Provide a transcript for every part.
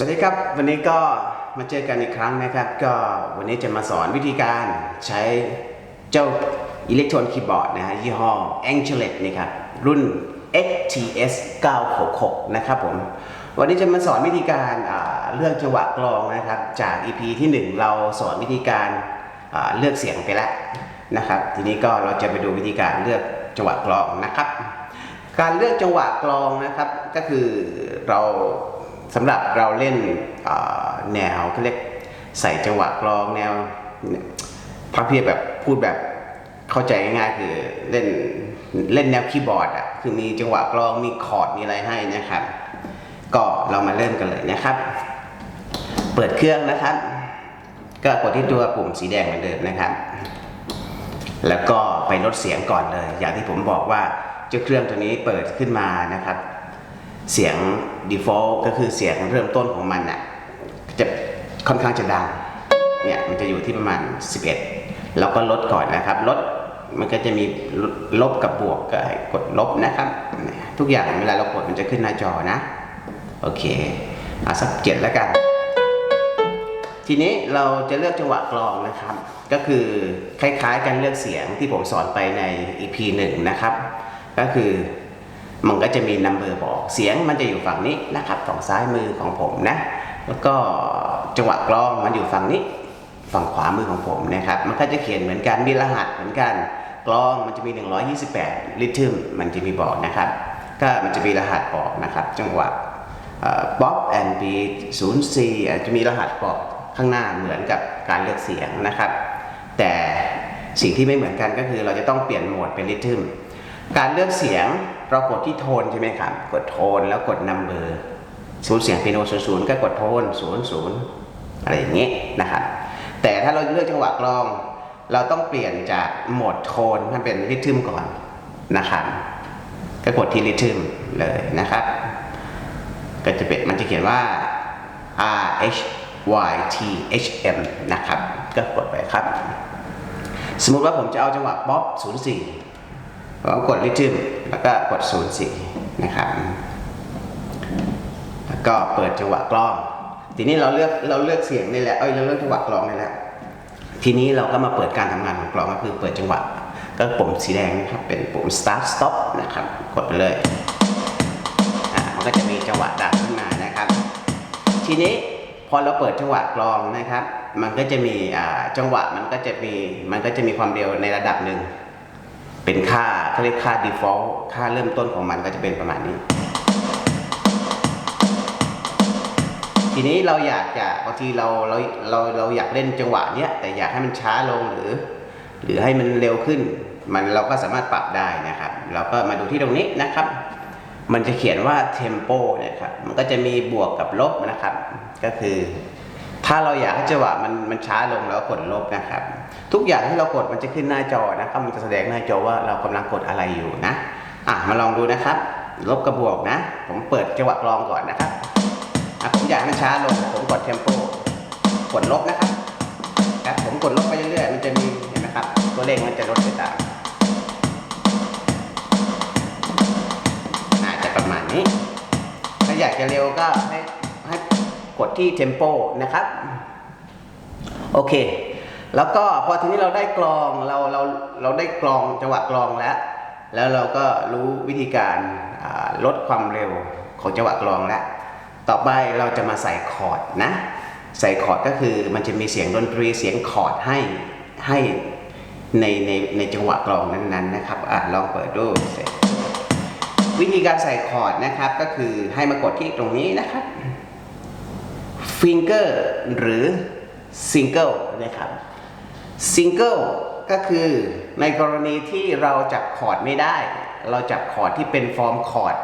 สวัสดีครับ วันนี้ก็มาเจอกันอีกครั้งนะครับ ก็วันนี้จะมาสอนวิธีการใช้เจ้าอิเล็กทรอนคีย์บอร์ดนะฮะยี่ห้อ Angelet นะครับ รุ่น XTS 966 นะครับผม วันนี้จะมาสอนวิธีการอ่าเลือกจังหวะกลองนะครับ จาก EP ที่ 1 เราสอนวิธีการอ่าเลือกเสียงไปแล้วนะครับ ทีนี้ก็เราจะไปดูวิธีการเลือกจังหวะกลองนะครับ การเลือกจังหวะกลองนะครับ ก็คือเรา สำหรับเราเล่นแนวเขาเรียกใส่จังหวะกลองแนวพระเพียบแบบพูดแบบเข้าใจง่ายๆคือเล่นเล่นแนวคีย์บอร์ดอะคือมีจังหวะกลองมีคอร์ดมีอะไรให้นะครับ ก็เรามาเริ่มกันเลยนะครับ เปิดเครื่องนะครับ ก็กดที่ตัวปุ่มสีแดงเหมือนเดิมนะครับ แล้วก็ไปลดเสียงก่อนเลย อย่างที่ผมบอกว่าเจ้าเครื่องตัวนี้เปิดขึ้นมานะครับ เสียง default ก็คือเสียงเริ่มต้นของมันน่ะจะค่อนข้างจะดังเนี่ยมันจะอยู่ที่ประมาณ 11 แล้วก็ลดก่อนนะครับลดมันก็จะมีลบกับบวกก็ให้กดลบนะครับ ทุกอย่างเวลาเรากดมันจะขึ้นหน้าจอนะ โอเคเอาสักเจ็ดแล้วกัน ทีนี้เราจะเลือกจังหวะกลองนะครับ ก็คือคล้ายๆกันเลือกเสียงที่ผมสอนไปใน EP หนึ่งนะครับ ก็คือ มันก็จะมีนัมเบอร์บอกเสียงมันจะอยู่ฝั่งนี้นะครับฝั่งซ้ายมือของผมนะ แล้วก็จังหวะกลองมันอยู่ฝั่งนี้ ฝั่งขวามือของผมนะครับ มันก็จะเขียนเหมือนกันมีรหัสเหมือนกันกลองมันจะมี 128 ลิทึมมันจะมีบอกนะครับ ก็มันจะมีรหัสบอกนะครับ จังหวะบ๊อบแอนด์บีศูนย์ซีอาจะมีรหัสบอกข้างหน้าเหมือนกับการเลือกเสียงนะครับ แต่สิ่งที่ไม่เหมือนกันก็คือเราจะต้องเปลี่ยนโหมดเป็นริทึม การเลือกเสียงเรากดที่โทนใช่ไหมครับ กดโทนแล้วกดนัมเบอร์ศูนย์เสียงเปียโนศูนย์ศูนย์ก็กดโทนศูนย์ศูนย์อะไรอย่างเงี้นะครับ แต่ถ้าเราเลือกจังหวะกลอง เราต้องเปลี่ยนจากโหมดโทนให้เป็นริทึมก่อนนะครับก็กดที่ริทึมเลยนะครับ ก็จะเป็นมันจะเขียนว่า R H Y T H M นะครับ ก็กดไปครับ สมมุติว่าผมจะเอาจังหวะป๊อป04 ก็กดริทึมแล้วก็กด04นย์สี่นะครับ แล้วก็เปิดจังหวะกลอง ทีนี้เราเลือกเราเลือกเสียงนี่แหละ เอ้ยเราเลือกจังหวะกลองนี่แหละ ทีนี้เราก็มาเปิดการทำงานของกลองก็คือเปิดจังหวะ ก็ปุ่มสีแดงนะครับ เป็นปุ่ม start stop นะครับ กดไปเลย อ่า มันก็จะมีจังหวะดังขึ้นมานะครับ ทีนี้พอเราเปิดจังหวะกลองนะครับ มันก็จะมีอ่าจังหวะมันก็จะมี มันก็จะมีความเร็วในระดับหนึ่ง เป็นค่าเขาเรียกค่า default ค่าเริ่มต้นของมันก็จะเป็นประมาณนี้ ทีนี้เราอยากจะบางทีเราเราเราเราอยากเล่นจังหวะเนี้ยแต่อยากให้มันช้าลงหรือ หรือให้มันเร็วขึ้น มันเราก็สามารถปรับได้นะครับ เราก็มาดูที่ตรงนี้นะครับ มันจะเขียนว่า tempo นะครับมันก็จะมีบวกกับลบนะครับ ก็คือ ถ้าเราอยากให้จังหวะมันมันช้าลงเราก็กดลบนะครับ ทุกอย่างที่เรากดมันจะขึ้นหน้าจอนะครับมันจะแสดงหน้าจอว่าเรากำลังกดอะไรอยู่นะอะมาลองดูนะครับ ลบกับบวกนะ ผมเปิดจังหวะกลองก่อนนะครับอะผมอยากให้มันช้าลงผมกด tempo กดลบนะครับครับผมกดลบไปเรื่อยๆมันจะมีเห็นไหมครับ ตัวเลขมันจะลดไปตามอาจจะประมาณนี้ถ้าอยากจะเร็วก็ให้ กดที่ tempo นะครับ โอเค แล้วก็พอทีนี้เราได้กลองเราเราเราได้กลองจังหวะกลองแล้ว แล้วเราก็รู้วิธีการลดความเร็วของจังหวะกลองแล้ว ต่อไปเราจะมาใส่คอร์ดนะ ใส่คอร์ดก็คือมันจะมีเสียงดนตรีเสียงคอร์ดให้ให้ในในในจังหวะกลองนั้นๆนะครับอะลองเปิดดูวิธีการใส่คอร์ดนะครับก็คือให้มากดที่ตรงนี้นะครับ finger หรือ single นะครับ single ก็คือในกรณีที่เราจับคอร์ดไม่ได้ เราจับคอร์ดที่เป็นฟอร์มคอร์ด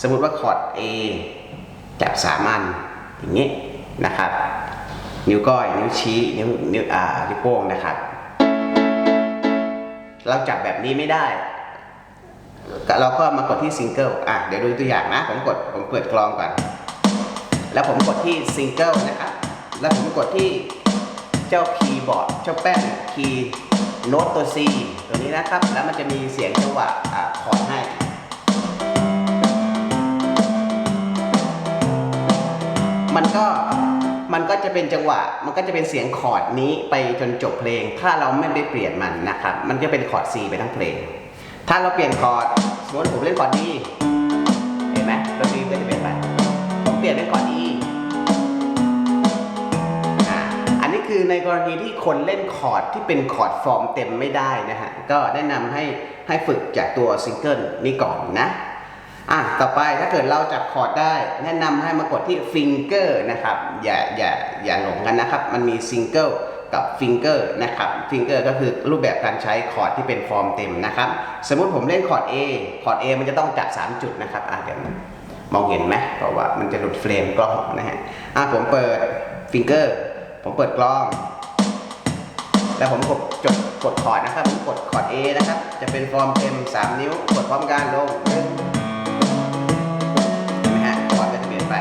สมมติว่าคอร์ด A จับสามัญอย่างนี้นะครับ นิ้วก้อยนิ้วชี้นิ้วนิ้วอ่านิ้วโป้งนะครับ เราจับแบบนี้ไม่ได้ เราก็มากดที่ซิงเกิลอะเดี๋ยวดูตัวอย่างนะ ผมกดผมเปิดกลองก่อน แล้วผมกดที่ซิงเกิลนะครับ แล้วผมกดที่เจ้าคีย์บอร์ดเจ้าแป้นคีย์โน้ตตัว C ตัวนี้นะครับ แล้วมันจะมีเสียงจังหวะคอร์ดให้มันก็มันก็จะเป็นจังหวะ มันก็จะเป็นเสียงคอร์ดนี้ไปจนจบเพลง ถ้าเราไม่ได้เปลี่ยนมันนะครับ มันจะเป็นคอร์ด C ไปทั้งเพลง ถ้าเราเปลี่ยนคอร์ด สมมติผมเล่นคอร์ด D ผมเปลี่ยนเป็นคอร์ด E อ่าอันนี้คือในกรณีที่คนเล่นคอร์ดที่เป็นคอร์ดฟอร์มเต็มไม่ได้นะฮะ ก็แนะนำให้ให้ฝึกจากตัวซิงเกิลนี้ก่อนนะอะต่อไปถ้าเกิดเราจับคอร์ดได้ แนะนำให้มากดที่ฟิงเกอร์นะครับ อย่าอย่าอย่าหลงกันนะครับ มันมีซิงเกิลกับฟิงเกอร์นะครับฟิงเกอร์ก็คือรูปแบบการใช้คอร์ดที่เป็นฟอร์มเต็มนะครับ สมมุติผมเล่นคอร์ด A คอร์ด A มันจะต้องจับ 3 จุดนะครับอะเดี๋ยว มองเห็นไหมเพราะว่ามันจะหลุดเฟรมกล้องนะฮะอะผมเปิดฟิงเกอร์ ผมเปิดกล้อง แล้วผมกดจดกดคอร์ดนะครับผมกดคอร์ด A นะครับ จะเป็นฟอร์มเต็ม3 นิ้ว กดพร้อมกันลงเห็นไหมฮะคอร์ดก็จะเปลี่ยนไป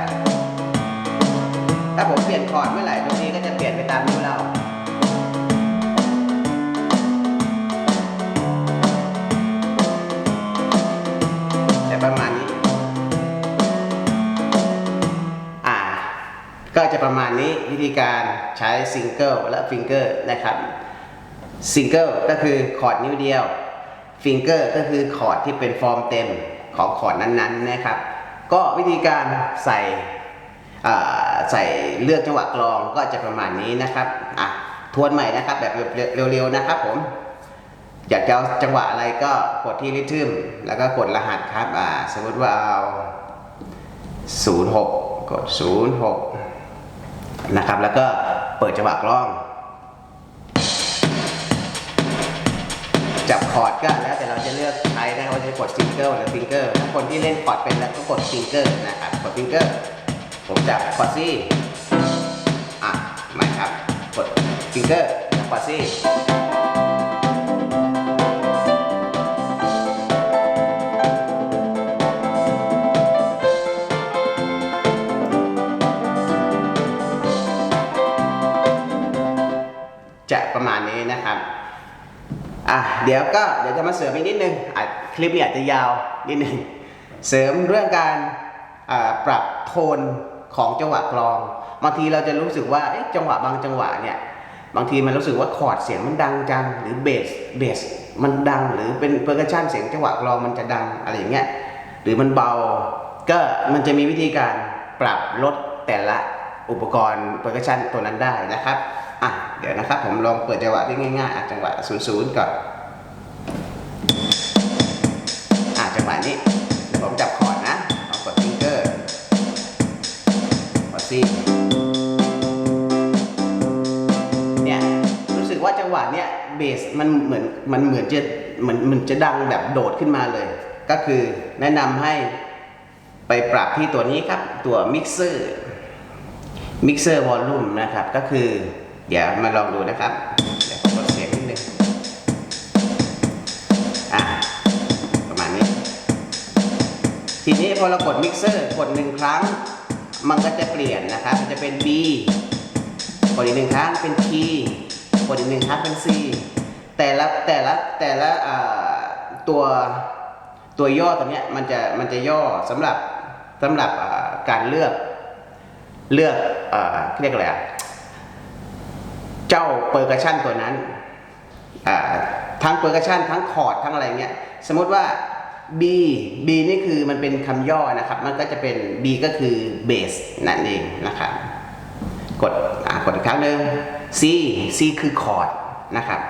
ถ้าผมเปลี่ยนคอร์ดเมื่อไหร่ดนตรีก็จะเปลี่ยนไปตามนิ้วเราานี้วิธีการใช้ซิงเกิลและฟิงเกอร์นะครับซิงเกิลก็คือคอร์ดนิ้วเดียวฟิงเกอร์ก็คือคอร์ดที่เป็นฟอร์มเต็มของคอร์ดนั้นๆนะครับ ก็วิธีการใส่ใส่เลือกจังหวะกลองก็จะประมาณนี้นะครับอะทวนใหม่นะครับแบบเร็วๆนะครับผมอยากจะเอาจังหวะอะไรก็กดที่ริทึมแล้วก็กดรหัสครับอ่าสมมติว่าเอา06 กด 06 นะครับ แล้วก็เปิดจังหวะกล้อง จับคอร์ดก็แล้วแต่เราจะเลือกใช้นะครับว่าจะกดซิงเกิลหรือฟิงเกอร์ถ้าคนที่เล่นคอร์ดเป็นแล้วก็กดฟิงเกอร์นะครับกดฟิงเกอร์ผมจับคอร์ดซี่อะไม่ครับกดฟิงเกอร์จับคอร์ดซี่ อะเดี๋ยวก็เดี๋ยวจะมาเสริมอีกนิดนึงอะคลิปนี้อาจจะยาวนิดนึงเสริมเรื่องการปรับโทนของจังหวะกลอง บางทีเราจะรู้สึกว่าจังหวะบางจังหวะเนี่ยบางทีมันรู้สึกว่าคอร์ดเสียงมันดังจังหรือเบสเบสมันดังหรือเป็นเพอร์คัชชันเสียงจังหวะกลองมันจะดังอะไรอย่างเงี้ยหรือมันเบา ก็มันจะมีวิธีการปรับลดแต่ละอุปกรณ์เพอร์คัชชันตัวนั้นได้นะครับ อะเดี๋ยวนะครับผมลองเปิดจังหวะที่ง่ายๆอะจังหวะศูนย์ๆก่อนอะจังหวะนี้ผมจับคอร์ดนะเอากดฟิงเกอร์กดซีเนี่ยรู้สึกว่าจังหวะเนี้ยเบสมันเหมือนมันเหมือนจะเหมือนมันจะดังแบบโดดขึ้นมาเลย ก็คือแนะนำให้ไปปรับที่ตัวนี้ครับ ตัวมิกเซอร์มิกเซอร์วอลลุ่มนะครับ ก็คือ เดี๋ยวมาลองดูนะครับเดี๋ยวผมลดเสียงนิดนึงอะประมาณนี้ ทีนี้พอเรากดมิกเซอร์กดหนึ่งครั้ง มันก็จะเปลี่ยนนะครับมันจะเป็น B กดอีกหนึ่งครั้งเป็น P กดอีกหนึ่งครั้งเป็น C แต่ละแต่ละแต่ละตัวตัวย่อตัวเนี้ยมันจะมันจะย่อสำหรับสำหรับการเลือกเลือกเอ่อเรียกอะไรอะ เจ้าเปอร์กชันตัวนั้นทั้งเปอร์กชันทั้งคอร์ดทั้งอะไรเงี้ยสมมติว่า B B นี่คือมันเป็นคำย่อนะครับ มันก็จะเป็น B ก็คือเบสนั่นเองนะครับกดกดอีกครั้งหนึ่ง C C คือคอร์ดนะครับ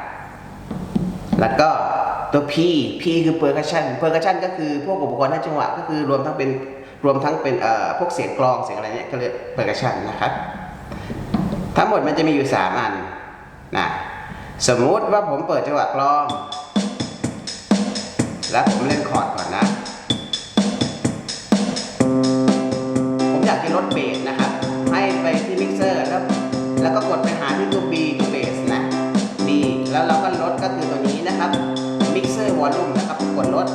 แล้วก็ตัว P P คือ percussion percussion ก็คือพวกอุปกรณ์ให้จังหวะ ก็คือรวมทั้งเป็นรวมทั้งเป็นเอ่อพวกเสียงกลองเสียงอะไรเนี่ยก็เรียก percussion นะครับ ทั้งหมดมันจะมีอยู่3อันนะสมมุติว่าผมเปิดจังหวะกลอง แล้วผมเล่นคอร์ดก่อนนะ ผมอยากจะลดเบสนะครับ ให้ไปที่มิกเซอร์ แล้วแล้วก็กดไปหาที่ตัว B ตัวเบสนะ B แล้วเราก็ลดก็คือตัวนี้นะครับมิกเซอร์วอลลุ่มนะครับกดลด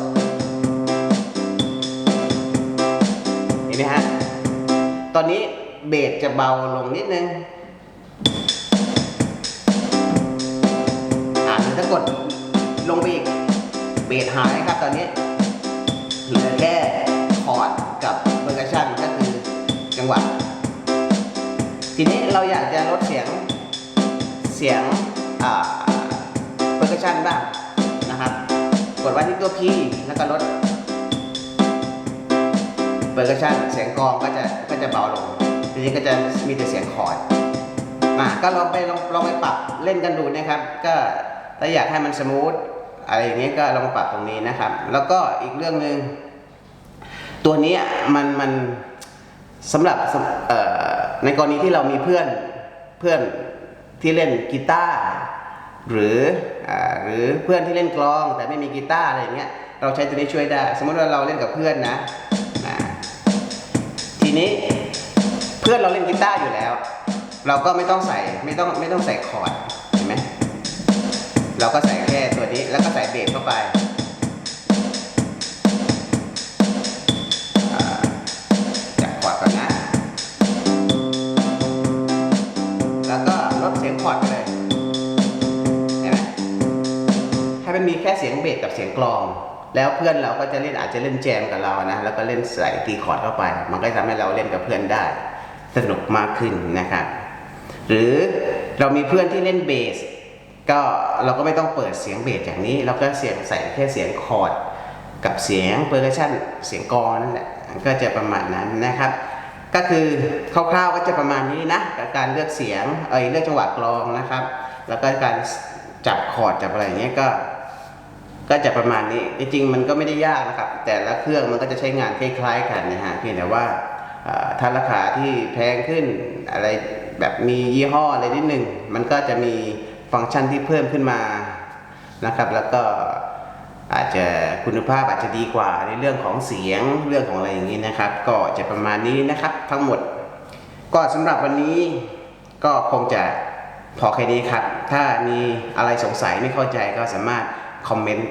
เห็นไหมฮะตอนนี้เบสจะเบาลงนิดนึง ถ้ากดลงไปอีกเบสหายครับตอนนี้เหลือแค่คอร์ดกับเ e อร์ s ชันก็คือจังหวะทีนี้เราอยากจะลดเสียงเสียงเปอร์คัชชันบ้างนะครับ กดไว้ที่ตัวคีย์แล้วก็ลดเปอร์คัชชันเสียงกองก็จะก็จะเบาลง ทีนี้ก็จะมีแต่เสียงคอร์ดอะก็ลองไปลองลองไปปรับเล่นกันดูนะครับ ก็ ถ้าอยากให้มันสมูทอะไรอย่างเงี้ยก็ลองปรับตรงนี้นะครับ แล้วก็อีกเรื่องหนึ่งตัวนี้มันมันสำหรับในกรณีที่เรามีเพื่อนเพื่อนที่เล่นกีตาร์หรืออหรือเพื่อนที่เล่นกลอง แต่ไม่มีกีตาร์อะไรอย่างเงี้ยเราใช้ตัวนี้ช่วยได้ สมมติว่าเราเล่นกับเพื่อนนะทีนี้เพื่อนเราเล่นกีตาร์อยู่แล้ว เราก็ไม่ต้องใส่ไม่ต้องไม่ต้องใส่คอร์ด เราก็ใส่แค่ตัวนี้แล้วก็ใส่เบสเข้าไปอ่าจับคอร์ดก่อนนะ แล้วก็ลดเสียงคอร์ดไปเลยเห็นไหมให้มันมีแค่เสียงเบสกับเสียงกลอง แล้วเพื่อนเราก็จะเล่นอาจจะเล่นแจมกับเรานะแล้วก็เล่นใส่ตีคอร์ดเข้าไป มันก็ทำให้เราเล่นกับเพื่อนได้สนุกมากขึ้นนะครับหรือเรามีเพื่อนที่เล่นเบส ก็เราก็ไม่ต้องเปิดเสียงเบสอย่างนี้เราก็เสียงใส่แค่เสียงคอร์ดกับเสียงเปอร์คัชชันเสียงกลอนั่นแหละก็จะประมาณนั้นนะครับ ก็คือคร่าวๆก็จะประมาณนี้นะกับการเลือกเสียงเอยเลือกจังหวะกลองนะครับ แล้วก็การจับคอร์ดจับอะไรอย่างเงี้ยก็ ก็จะประมาณนี้จริงๆมันก็ไม่ได้ยากนะครับ แต่ละเครื่องมันก็จะใช้งานคล้ายๆกันนะฮะเพียงแต่ว่าถ้าราคาที่แพงขึ้นอะไรแบบมียี่ห้ออะไรนิดหนึ่งมันก็จะมี ฟังก์ชันที่เพิ่มขึ้นมานะครับ แล้วก็อาจจะคุณภาพอาจจะดีกว่าในเรื่องของเสียงเรื่องของอะไรอย่างนี้นะครับ ก็จะประมาณนี้นะครับทั้งหมด ก็สำหรับวันนี้ก็คงจะพอแค่นี้ครับ ถ้ามีอะไรสงสัยไม่เข้าใจก็สามารถคอมเมนต์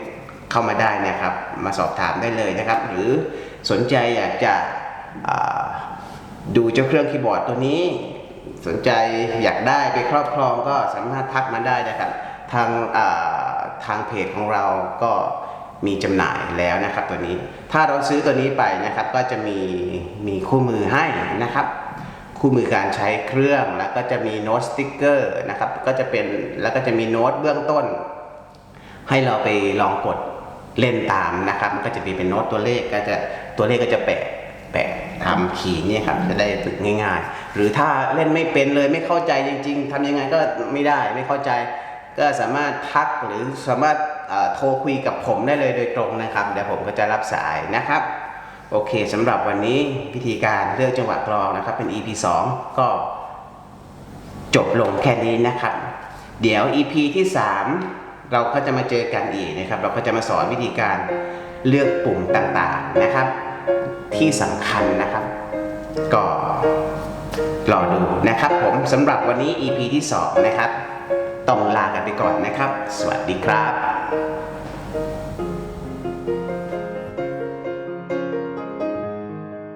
เข้ามาได้นะครับ มาสอบถามได้เลยนะครับ หรือสนใจอยากจะดูเจ้าเครื่องคีย์บอร์ดตัวนี้ สนใจอยากได้ไปครอบครองก็สามารถทักมาได้นะครับ ทางทางเพจของเราก็มีจำหน่ายแล้วนะครับตัวนี้ ถ้าเราซื้อตัวนี้ไปนะครับก็จะมีมีคู่มือให้นะครับ คู่มือการใช้เครื่องแล้วก็จะมีโน้ตสติ๊กเกอร์นะครับก็จะเป็นแล้วก็จะมีโน้ตเบื้องต้น ให้เราไปลองกดเล่นตามนะครับ มันก็จะมีเป็นโน้ตตัวเลขก็จะตัวเลขก็จะแปะแปะ ทำขีดเนี่ยครับจะได้ฝึกง่าย ๆ หรือถ้าเล่นไม่เป็นเลยไม่เข้าใจจริง ๆทำยังไงก็ไม่ได้ไม่เข้าใจ ก็สามารถทักหรือสามารถโทรคุยกับผมได้เลยโดยตรงนะครับ เดี๋ยวผมก็จะรับสายนะครับ โอเคสำหรับวันนี้พิธีการเลือกจังหวะกลองนะครับ เป็น EP 2 ก็จบลงแค่นี้นะครับ เดี๋ยว EP ที่ 3 เราก็จะมาเจอกันอีกนะครับ เราก็จะมาสอนวิธีการเลือกปุ่มต่างๆนะครับ ที่สำคัญนะครับ ก็รอดูนะครับผมสำหรับวันนี้ EP ที่ 2 นะครับ ต้องลากันไปก่อนนะครับ สวัสดีครับ